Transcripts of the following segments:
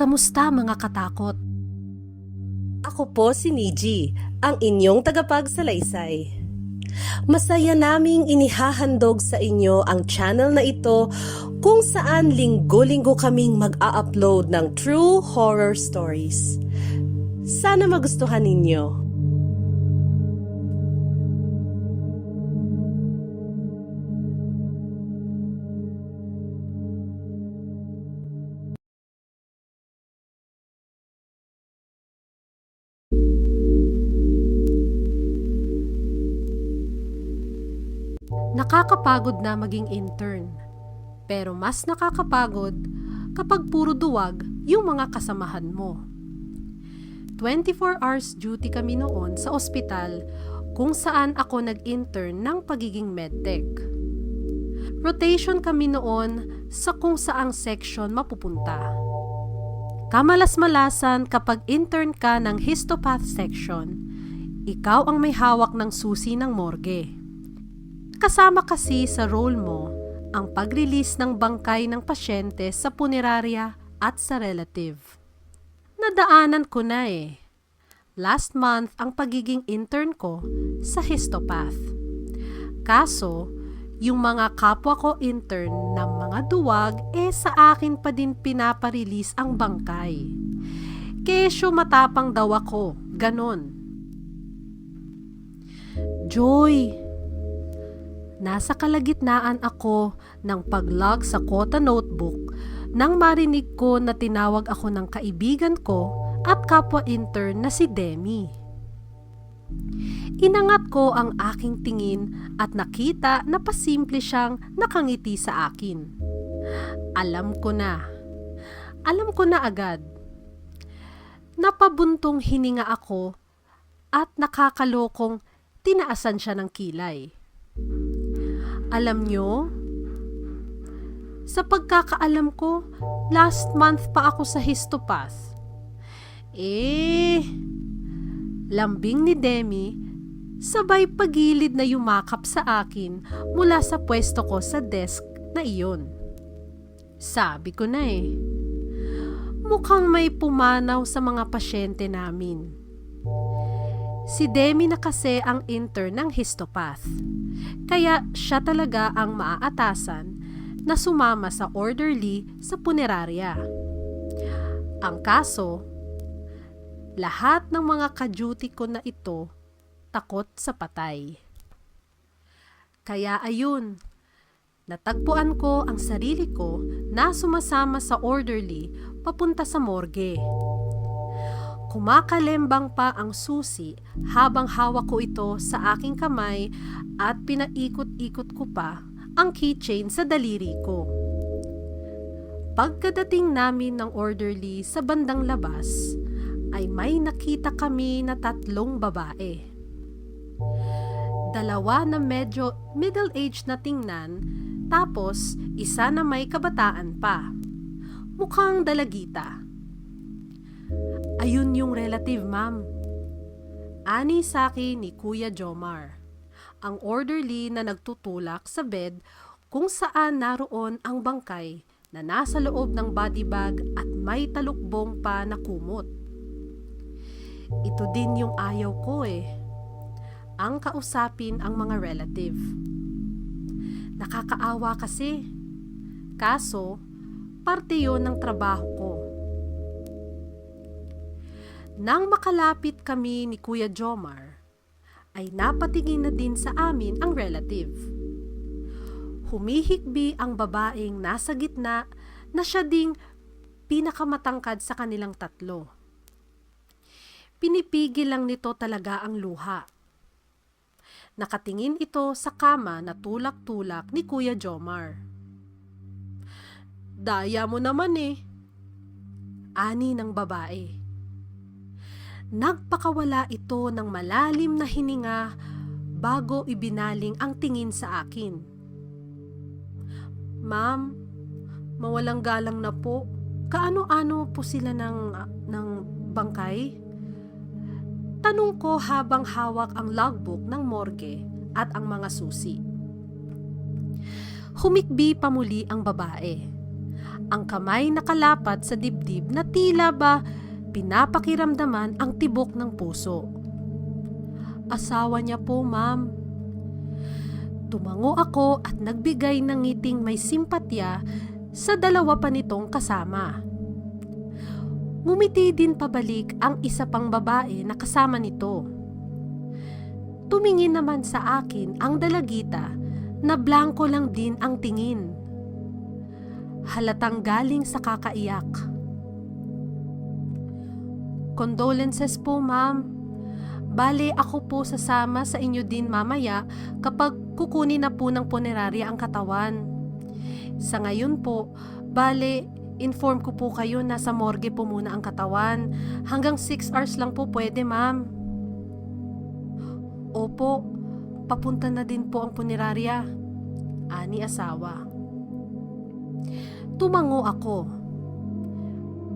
Kamusta mga katakot? Ako po si Niji, ang inyong tagapagsalaysay. Masaya naming inihahandog sa inyo ang channel na ito kung saan linggo-linggo kaming mag-a-upload ng true horror stories. Sana magustuhan ninyo. Nakakapagod na maging intern. Pero mas nakakapagod kapag puro duwag yung mga kasamahan mo. 24 hours duty kami noon sa ospital kung saan ako nag-intern ng pagiging medtech. Rotation kami noon sa kung saang section mapupunta. Kamalas-malasan kapag intern ka ng histopath section, ikaw ang may hawak ng susi ng morgue. Kasama kasi sa role mo ang pag-release ng bangkay ng pasyente sa punerarya at sa relative. Nadaanan ko na eh. Last month ang pagiging intern ko sa histopath. Kaso, yung mga kapwa ko intern ng mga duwag eh sa akin pa din pinaparelease ang bangkay. Kesyo matapang daw ako, ganon. Joy, Nasa kalagitnaan ako ng paglog sa Kota Notebook nang marinig ko na tinawag ako ng kaibigan ko at kapwa intern na si Demi. Inangat ko ang aking tingin at nakita na pasimple siyang nakangiti sa akin. Alam ko na. Alam ko na agad. Napabuntong hininga ako at nakakalokong tinaasan siya ng kilay. Alam nyo, sa pagkakaalam ko, last month pa ako sa histopath. Eh, lambing ni Demi, sabay pagilid na yumakap sa akin mula sa pwesto ko sa desk na iyon. Sabi ko na eh, mukhang may pumanaw sa mga pasyente namin. Si Demi na kasi ang intern ng histopath. Kaya siya talaga ang maaatasan na sumama sa orderly sa punerarya. Ang kaso, lahat ng mga ka-duty ko na ito takot sa patay. Kaya ayun, natagpuan ko ang sarili ko na sumasama sa orderly papunta sa morgue. Kumakalembang pa ang susi habang hawak ko ito sa aking kamay at pinaikot-ikot ko pa ang keychain sa daliri ko. Pagkadating namin ng orderly sa bandang labas, ay may nakita kami na tatlong babae. Dalawa na medyo middle-aged na tingnan, tapos isa na may kabataan pa. Mukhang dalagita. Ayun yung relative, ma'am. Ani sa akin ni Kuya Jomar, ang orderly na nagtutulak sa bed kung saan naroon ang bangkay na nasa loob ng body bag at may talukbong pa na kumot. Ito din yung ayaw ko eh. Ang kausapin ang mga relative. Nakakaawa kasi. Kaso, parte yon ng trabaho ko. Nang makalapit kami ni Kuya Jomar, ay napatingin na din sa amin ang relative. Humihikbi ang babaeng nasa gitna na siya ding pinakamatangkad sa kanilang tatlo. Pinipigil lang nito talaga ang luha. Nakatingin ito sa kama na tulak-tulak ni Kuya Jomar. Daya mo naman eh. Ani ng babae. Nagpakawala ito ng malalim na hininga bago ibinaling ang tingin sa akin. Ma'am, mawalang galang na po. Kaano-ano po sila ng, ng bangkay? Tanong ko habang hawak ang logbook ng morgue at ang mga susi. Humikbi pa muli ang babae. Ang kamay nakalapat sa dibdib na tila ba pinapakiramdaman ang tibok ng puso. Asawa niya po, ma'am. Tumango ako at nagbigay ng ngiting may simpatya sa dalawa pa nitong kasama. Ngumiti din pabalik ang isa pang babae na kasama nito. Tumingin naman sa akin ang dalagita na blanko lang din ang tingin. Halatang galing sa kakaiyak. Condolences po, ma'am. Bale, ako po sasama sa inyo din mamaya kapag kukunin na po ng punerarya ang katawan. Sa ngayon po, bale, inform ko po kayo na sa morgue po muna ang katawan. Hanggang 6 hours lang po pwede, ma'am. Opo, papunta na din po ang punerarya. Ani asawa. Tumango ako.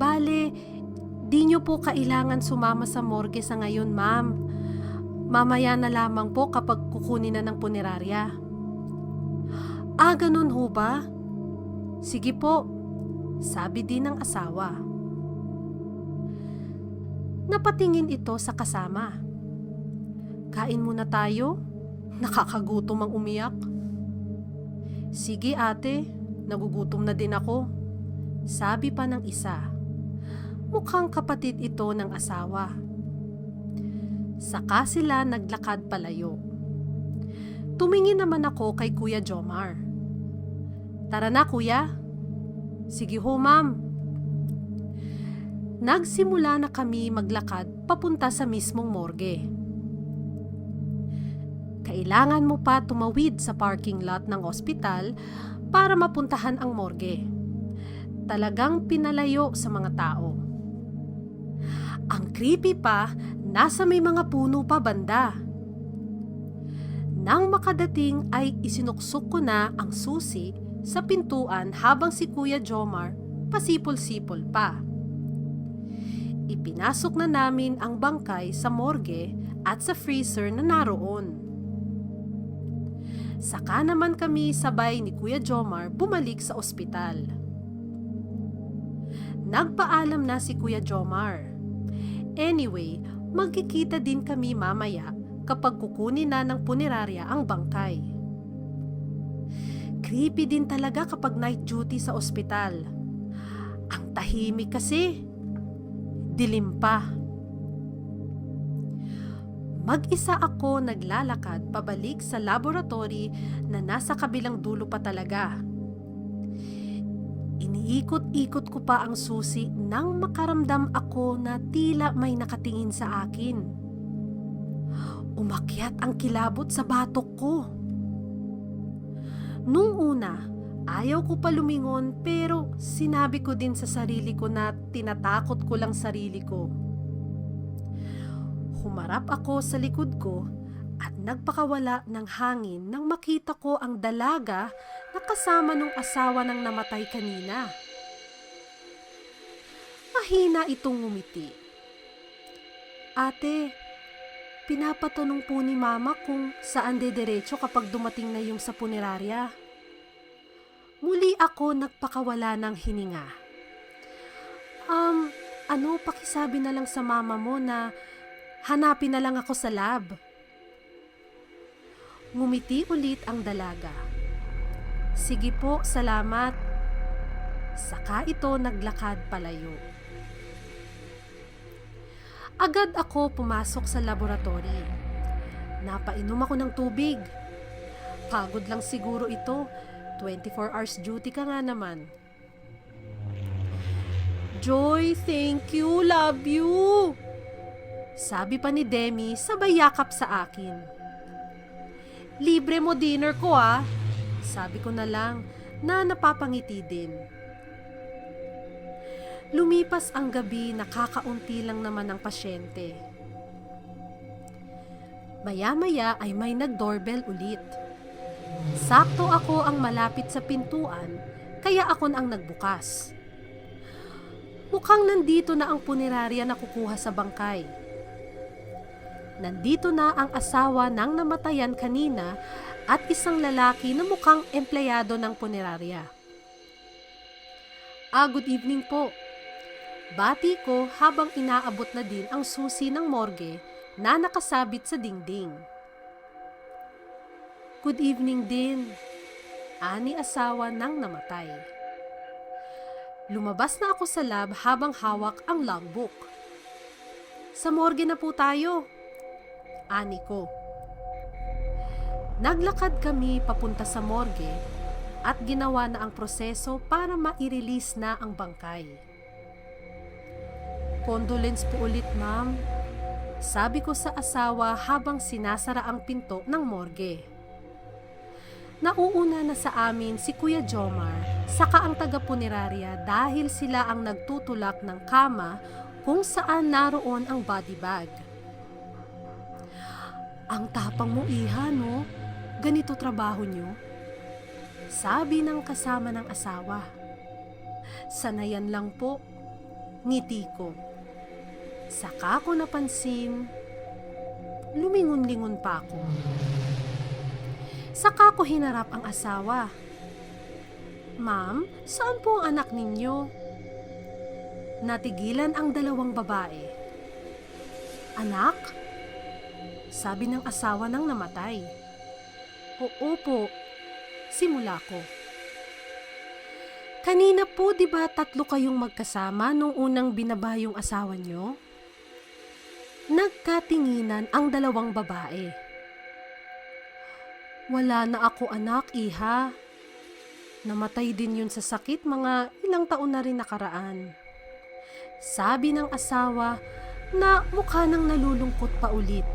Bale, di nyo po kailangan sumama sa morgue sa ngayon, ma'am. Mamaya na lamang po kapag kukunin na ng punerarya. Ah, ganun ho ba? Sige po, sabi din ng asawa. Napatingin ito sa kasama. Kain muna tayo? Nakakagutom ang umiyak. Sige ate, nagugutom na din ako. Sabi pa ng isa. Mukhang kapatid ito ng asawa. Saka sila naglakad palayo. Tumingin naman ako kay Kuya Jomar. Tara na kuya. Sige ho ma'am. Nagsimula na kami maglakad papunta sa mismong morgue. Kailangan mo pa tumawid sa parking lot ng ospital para mapuntahan ang morgue. Talagang pinalayo sa mga tao. Ang creepy pa, nasa may mga puno pa banda. Nang makadating ay isinuksok ko na ang susi sa pintuan habang si Kuya Jomar pasipol-sipol pa. Ipinasok na namin ang bangkay sa morgue at sa freezer na naroon. Saka naman kami sabay ni Kuya Jomar bumalik sa ospital. Nagpaalam na si Kuya Jomar. Anyway, magkikita din kami mamaya kapag kukunin na ng punerarya ang bangkay. Creepy din talaga kapag night duty sa ospital. Ang tahimik kasi. Dilim pa. Mag-isa ako naglalakad pabalik sa laboratory na nasa kabilang dulo pa talaga. Iniikot-ikot ko pa ang susi nang makaramdam ako na tila may nakatingin sa akin. Umakyat ang kilabot sa batok ko. Nung una, ayaw ko pa lumingon pero sinabi ko din sa sarili ko na tinatakot ko lang sarili ko. Humarap ako sa likod ko at nagpakawala ng hangin nang makita ko ang dalaga kasama nung asawa ng namatay kanina. Mahina itong ngumiti. Ate, pinapatanong po ni mama kung saan dederecho kapag dumating na yung sa punerarya. Muli ako nagpakawala ng hininga. Um, ano, pakisabi na lang sa mama mo na hanapin na lang ako sa lab. Ngumiti ulit ang dalaga. Sige po, salamat. Saka ito naglakad palayo. Agad ako pumasok sa laboratory. Napainom ako ng tubig. Pagod lang siguro ito. 24 hours duty ka nga naman. Joy, thank you, love you. Sabi pa ni Demi sabay yakap sa akin. Libre mo dinner ko ah. Sabi ko na lang na napapangiti din. Lumipas ang gabi nakakaunti lang naman ang pasyente. Maya-maya ay may nag-doorbell ulit. Sakto ako ang malapit sa pintuan, kaya ako ang nagbukas. Mukhang nandito na ang punerarya na kukuha sa bangkay. Nandito na ang asawa ng namatayan kanina at isang lalaki na mukhang empleyado ng punerarya. Ah, good evening po. Bati ko habang inaabot na din ang susi ng morgue na nakasabit sa dingding. Good evening din, ani asawa ng namatay. Lumabas na ako sa lab habang hawak ang logbook. Sa morgue na po tayo, ani ko. Naglakad kami papunta sa morgue at ginawa na ang proseso para ma-release na ang bangkay. Condolence po ulit, ma'am. Sabi ko sa asawa habang sinasara ang pinto ng morgue. Nauuna na sa amin si Kuya Jomar, saka ang taga-punerarya dahil sila ang nagtutulak ng kama kung saan naroon ang body bag. Ang tapang mo, Iha, no? Ganito trabaho nyo? Sabi ng kasama ng asawa. Sanayan lang po, ngiti ko. Saka ko napansin, lumingon-lingon pa ako. Saka ko hinarap ang asawa. Ma'am, saan po ang anak ninyo? Natigilan ang dalawang babae. Anak? Sabi ng asawa ng namatay. Oo po, simula ko. Kanina po, di ba tatlo kayong magkasama nung unang binaba yung asawa nyo? Nagkatinginan ang dalawang babae. Wala na ako anak, iha. Namatay din yun sa sakit mga ilang taon na rin nakaraan. Sabi ng asawa na mukha nang nalulungkot pa ulit.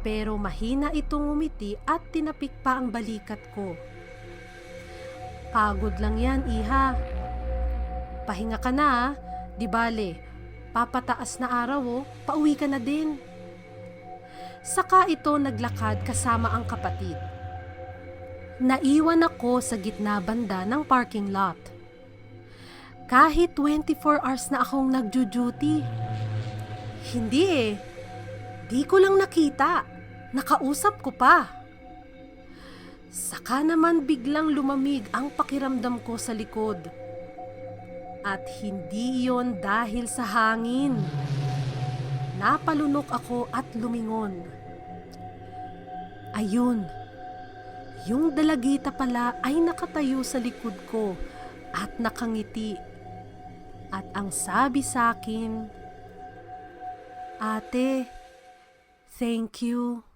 Pero mahina itong umiti at tinapik pa ang balikat ko. Pagod lang yan, iha. Pahinga ka na, ah. di bale. Papataas na araw, oh. pauwi ka na din. Saka ito naglakad kasama ang kapatid. Naiwan ako sa gitna banda ng parking lot. Kahit 24 hours na akong nagjo-duty. Hindi eh. Di ko lang nakita. Nakausap ko pa. Saka naman biglang lumamig ang pakiramdam ko sa likod. At hindi yon dahil sa hangin. Napalunok ako at lumingon. Ayun, yung dalagita pala ay nakatayo sa likod ko at nakangiti. At ang sabi sa akin, Ate, thank you.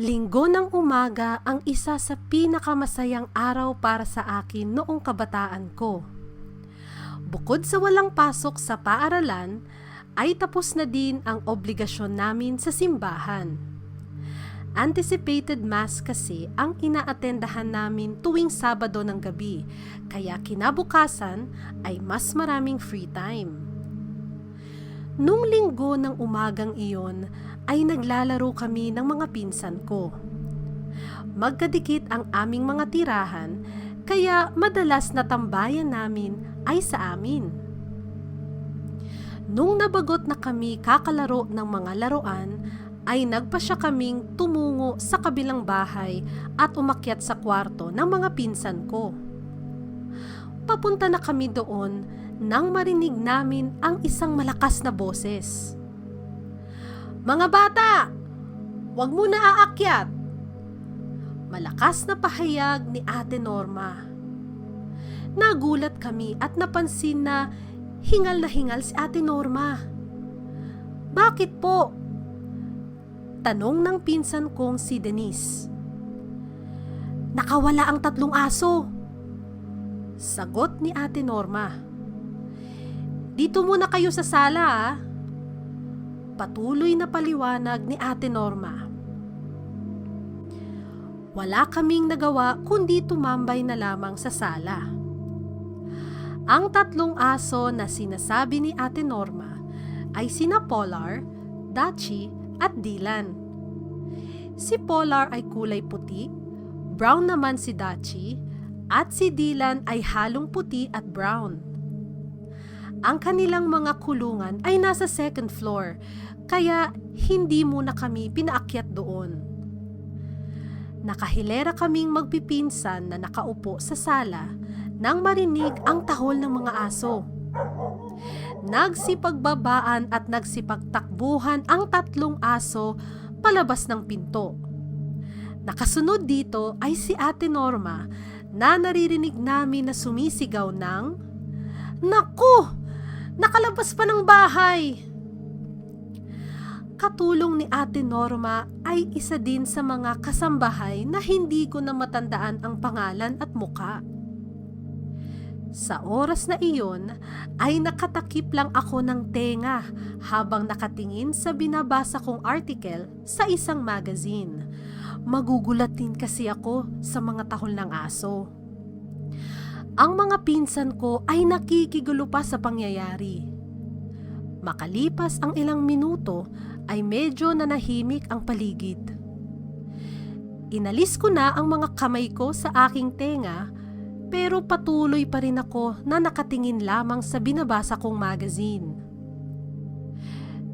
Linggo ng umaga ang isa sa pinakamasayang araw para sa akin noong kabataan ko. Bukod sa walang pasok sa paaralan, ay tapos na din ang obligasyon namin sa simbahan. Anticipated Mass kasi ang inaatendahan namin tuwing Sabado ng gabi, kaya kinabukasan ay mas maraming free time. Nung linggo ng umagang iyon ay naglalaro kami ng mga pinsan ko. Magkadikit ang aming mga tirahan kaya madalas na tambayan namin ay sa amin. Nung nabagot na kami kakalaro ng mga laruan, ay nagpasya kaming tumungo sa kabilang bahay at umakyat sa kwarto ng mga pinsan ko. Papunta na kami doon nang marinig namin ang isang malakas na boses. Mga bata! Huwag mo na aakyat! Malakas na pahayag ni Ate Norma. Nagulat kami at napansin na hingal na hingal si Ate Norma. Bakit po? Tanong ng pinsan kong si Denise. Nakawala ang tatlong aso. Sagot ni Ate Norma. Dito muna kayo sa sala ah. Patuloy na paliwanag ni Ate Norma. Wala kaming nagawa kundi tumambay na lamang sa sala. Ang tatlong aso na sinasabi ni Ate Norma ay sina Polar, Dachi at Dylan. Si Polar ay kulay puti, brown naman si Dachi, at si Dylan ay halong puti at brown. Ang kanilang mga kulungan ay nasa second floor, kaya hindi muna kami pinaakyat doon. Nakahilera kaming magpipinsan na nakaupo sa sala nang marinig ang tahol ng mga aso. Nagsipagbabaan at nagsipagtakbuhan ang tatlong aso palabas ng pinto. Nakasunod dito ay si Ate Norma na naririnig namin na sumisigaw ng Naku! Nakalabas pa ng bahay! Katulong ni Ate Norma ay isa din sa mga kasambahay na hindi ko na matandaan ang pangalan at muka. Sa oras na iyon ay nakatakip lang ako ng tenga habang nakatingin sa binabasa kong article sa isang magazine. Magugulat din kasi ako sa mga tahol ng aso. Ang mga pinsan ko ay nakikigulo pa sa pangyayari. Makalipas ang ilang minuto ay medyo nanahimik ang paligid. Inalis ko na ang mga kamay ko sa aking tenga pero patuloy pa rin ako na nakatingin lamang sa binabasa kong magazine.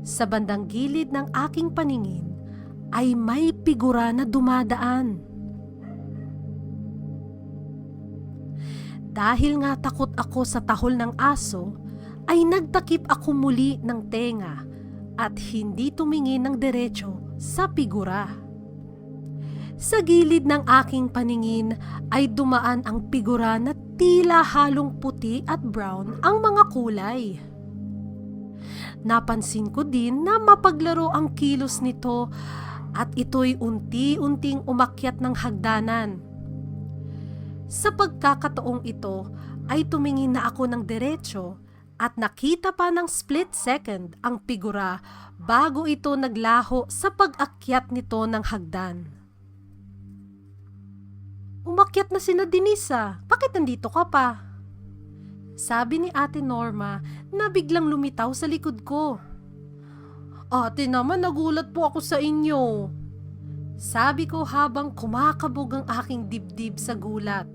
Sa bandang gilid ng aking paningin ay may figura na dumadaan. Dahil nga takot ako sa tahol ng aso, ay nagtakip ako muli ng tenga at hindi tumingin ng diretsyo sa figura. Sa gilid ng aking paningin ay dumaan ang figura na tila halong puti at brown ang mga kulay. Napansin ko din na mapaglaro ang kilos nito at ito'y unti-unting umakyat ng hagdanan. Sa pagkakataong ito ay tumingin na ako ng diretsyo at nakita pa ng split second ang figura bago ito naglaho sa pag-akyat nito ng hagdan. Umakyat na sina Denisa. Bakit nandito ka pa? Sabi ni Ate Norma na biglang lumitaw sa likod ko. Ate naman, nagulat po ako sa inyo. Sabi ko habang kumakabog ang aking dibdib sa gulat.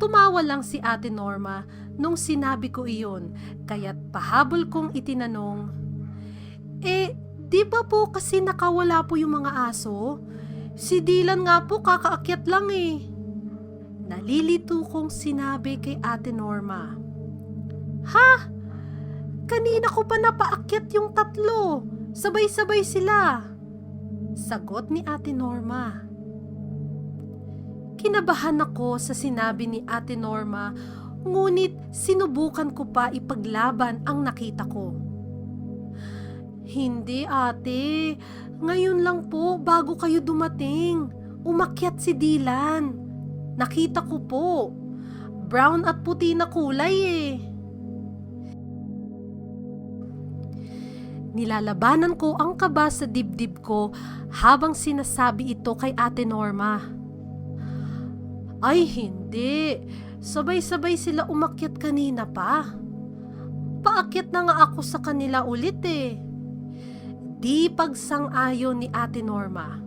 Tumawa lang si Ate Norma nung sinabi ko iyon, kaya't pahabol kong itinanong, Eh, di ba po kasi nakawala po yung mga aso? Si Dylan nga po kakaakyat lang eh. Nalilito kong sinabi kay Ate Norma. Ha? Kanina ko pa napaakyat yung tatlo. Sabay-sabay sila. Sagot ni Ate Norma. Kinabahan ako sa sinabi ni Ate Norma, ngunit sinubukan ko pa ipaglaban ang nakita ko. Hindi ate, ngayon lang po bago kayo dumating. Umakyat si Dylan. Nakita ko po. Brown at puti na kulay eh. Nilalabanan ko ang kaba sa dibdib ko habang sinasabi ito kay Ate Norma. Ay hindi, sabay-sabay sila umakyat kanina pa. Paakyat na nga ako sa kanila ulit eh. Di pagsang-ayon ni Ate Norma.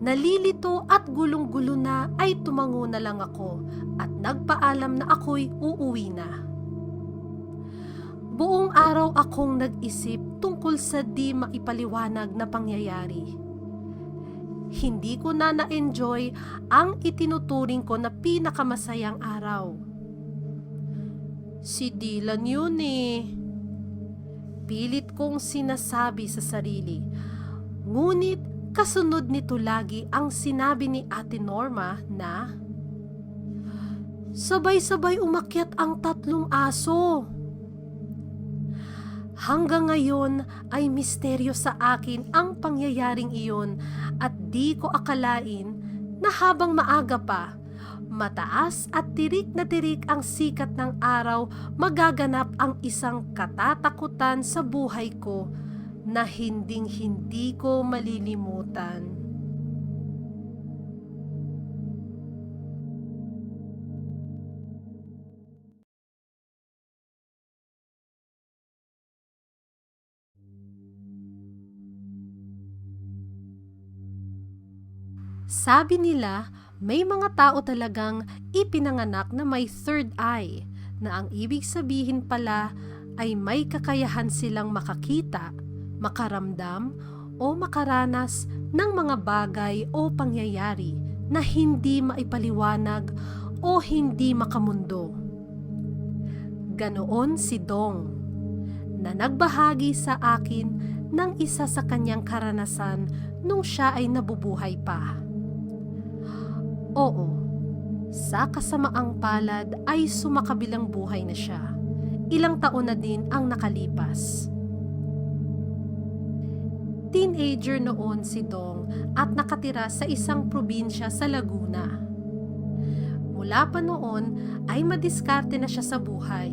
Nalilito at gulong-gulo na ay tumango na lang ako at nagpaalam na ako'y uuwi na. Buong araw akong nag-isip tungkol sa di maipaliwanag na pangyayari. Hindi ko na na-enjoy ang itinuturing ko na pinakamasayang araw. Si Dylan yun eh. Pilit kong sinasabi sa sarili. Ngunit kasunod nito lagi ang sinabi ni Ate Norma na Sabay-sabay umakyat ang tatlong aso. Hanggang ngayon ay misteryo sa akin ang pangyayaring iyon at di ko akalain na habang maaga pa, mataas at tirik na tirik ang sikat ng araw, magaganap ang isang katatakutan sa buhay ko na hinding hindi ko malilimutan. Sabi nila, May mga tao talagang ipinanganak na may third eye na ang ibig sabihin pala ay may kakayahan silang makakita, makaramdam o makaranas ng mga bagay o pangyayari na hindi maipaliwanag o hindi makamundo. Ganoon si Dong na nagbahagi sa akin ng isa sa kanyang karanasan nung siya ay nabubuhay pa. Oo, sa kasamaang palad ay sumakabilang buhay na siya. Ilang taon na din ang nakalipas. Teenager noon si Dong at nakatira sa isang probinsya sa Laguna. Mula pa noon ay madiskarte na siya sa buhay.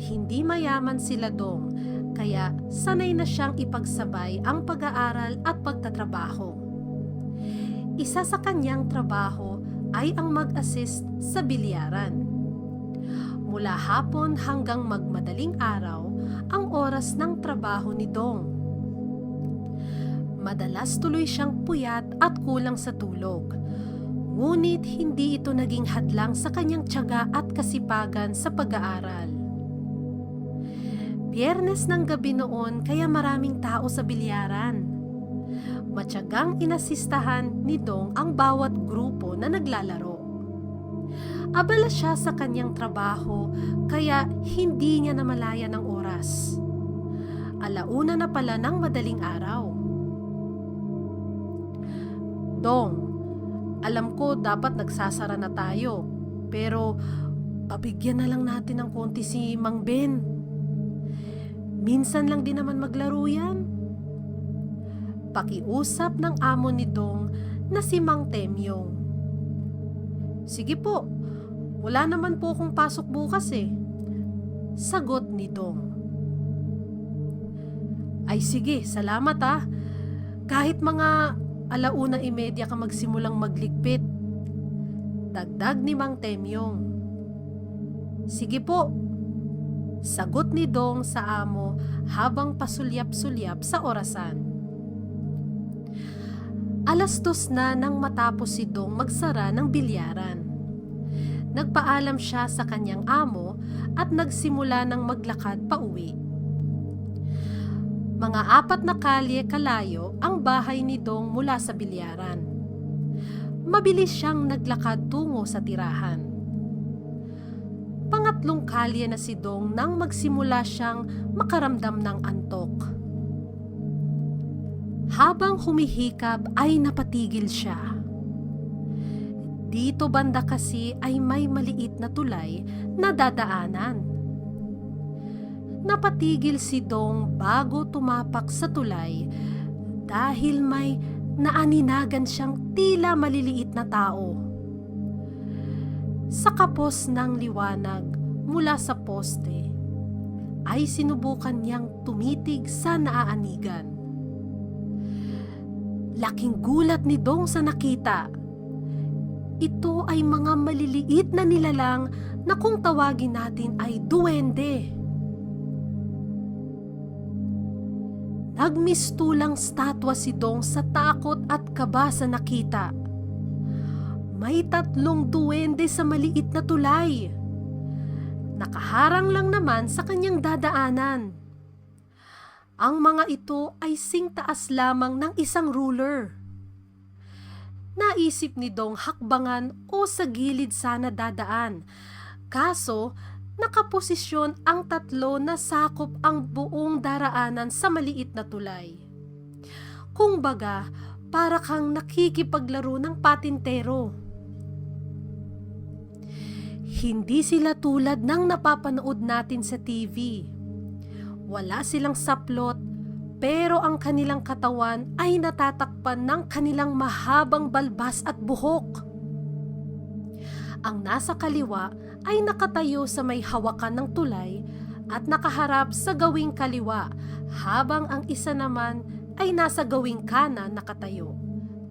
Hindi mayaman sila Dong kaya sanay na siyang ipagsabay ang pag-aaral at pagtatrabaho. Isa sa kanyang trabaho ay ang mag-assist sa bilyaran. Mula hapon hanggang magmadaling araw ang oras ng trabaho ni Dong. Madalas tuloy siyang puyat at kulang sa tulog. Ngunit hindi ito naging hadlang sa kanyang tiyaga at kasipagan sa pag-aaral. Biyernes ng gabi noon kaya maraming tao sa bilyaran. Matyagang inasistahan ni Dong ang bawat grupo na naglalaro. Abala siya sa kanyang trabaho kaya hindi niya namalaya ng oras. Alauna na pala ng madaling araw. Dong, alam ko dapat nagsasara na tayo, pero pabigyan na lang natin ng konti si Mang Ben. Minsan lang din naman maglaro yan. Pakiusap ng amo ni Dong na si Mang Temyong. Sige po, wala naman po akong pasok bukas eh. Sagot ni Dong. Ay sige, salamat ah. Kahit mga alauna imedya ka magsimulang magligpit. Dagdag ni Mang Temyong. Sige po. Sagot ni Dong sa amo habang pasulyap-sulyap sa orasan. Alas dos na nang matapos si Dong magsara ng bilyaran. Nagpaalam siya sa kanyang amo at nagsimula ng maglakad pa uwi. Mga apat na kalye kalayo ang bahay ni Dong mula sa bilyaran. Mabilis siyang naglakad tungo sa tirahan. Pangatlong kalye na si Dong nang magsimula siyang makaramdam ng antok. Habang humihikab ay napatigil siya. Dito banda kasi ay may maliit na tulay na dadaanan. Napatigil si Dong bago tumapak sa tulay dahil may naaninagan siyang tila maliliit na tao. Sa kapos ng liwanag mula sa poste ay sinubukan niyang tumitig sa naaanigan. Laking gulat ni Dong sa nakita. Ito ay mga maliliit na nilalang na kung tawagin natin ay duwende. Nagmistulang statwa si Dong sa takot at kaba sa nakita. May tatlong duwende sa maliit na tulay. Nakaharang lang naman sa kanyang dadaanan. Ang mga ito ay singtaas lamang ng isang ruler. Naisip ni Dong hakbangan o sa gilid sana dadaan. Kaso, nakaposisyon ang tatlo na sakop ang buong daraanan sa maliit na tulay. Kung baga, para kang nakikipaglaro ng patintero. Hindi sila tulad ng napapanood natin sa TV. Wala silang saplot, pero ang kanilang katawan ay natatakpan ng kanilang mahabang balbas at buhok. Ang nasa kaliwa ay nakatayo sa may hawakan ng tulay at nakaharap sa gawing kaliwa habang ang isa naman ay nasa gawing kanan nakatayo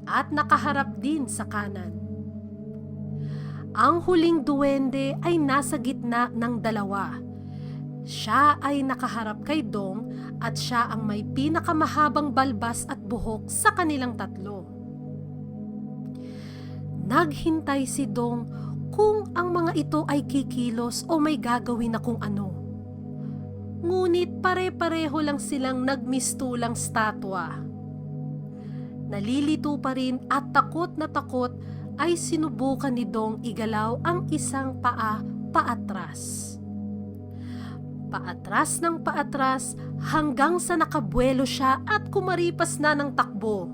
at nakaharap din sa kanan. Ang huling duwende ay nasa gitna ng dalawa. Siya ay nakaharap kay Dong at siya ang may pinakamahabang balbas at buhok sa kanilang tatlo. Naghintay si Dong kung ang mga ito ay kikilos o may gagawin na kung ano. Ngunit pare-pareho lang silang nagmistulang statwa. Nalilito pa rin at takot na takot ay sinubukan ni Dong igalaw ang isang paa paatras. Paatras ng paatras hanggang sa nakabuelo siya at kumaripas na ng takbo.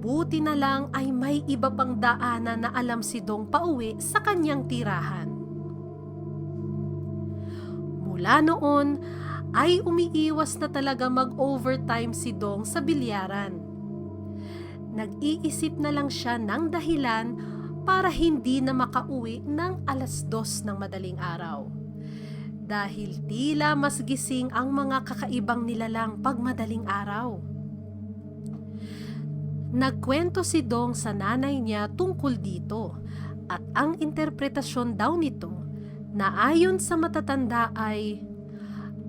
Buti na lang ay may iba pang daanan na alam si Dong pauwi sa kanyang tirahan. Mula noon ay umiiwas na talaga mag-overtime si Dong sa bilyaran. Nag-iisip na lang siya ng dahilan para hindi na makauwi ng alas dos ng madaling araw. Dahil tila mas gising ang mga kakaibang nilalang pag madaling araw. Nagkwento si Dong sa nanay niya tungkol dito at ang interpretasyon daw nito na ayon sa matatanda ay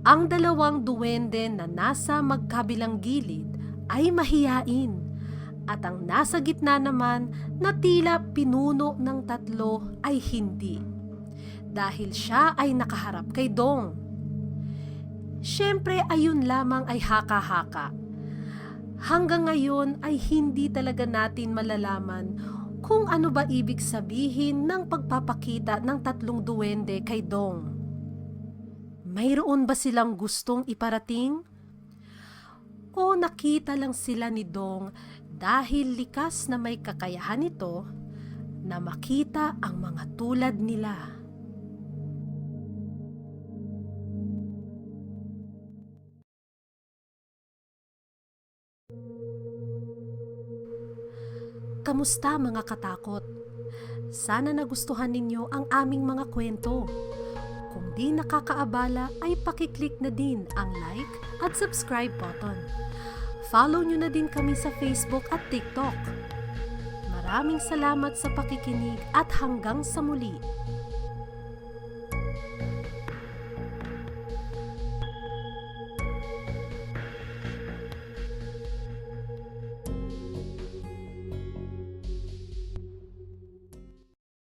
ang dalawang duwende na nasa magkabilang gilid ay mahiyain at ang nasa gitna naman na tila pinuno ng tatlo ay hindi dahil siya ay nakaharap kay Dong. Siyempre ayun lamang ay haka-haka. Hanggang ngayon ay hindi talaga natin malalaman kung ano ba ibig sabihin ng pagpapakita ng tatlong duwende kay Dong. Mayroon ba silang gustong iparating? O nakita lang sila ni Dong dahil likas na may kakayahan ito na makita ang mga tulad nila. Kamusta mga katakot? Sana nagustuhan ninyo ang aming mga kwento. Kung di nakakaabala ay pakiclick na din ang like at subscribe button. Follow nyo na din kami sa Facebook at TikTok. Maraming salamat sa pakikinig at hanggang sa muli.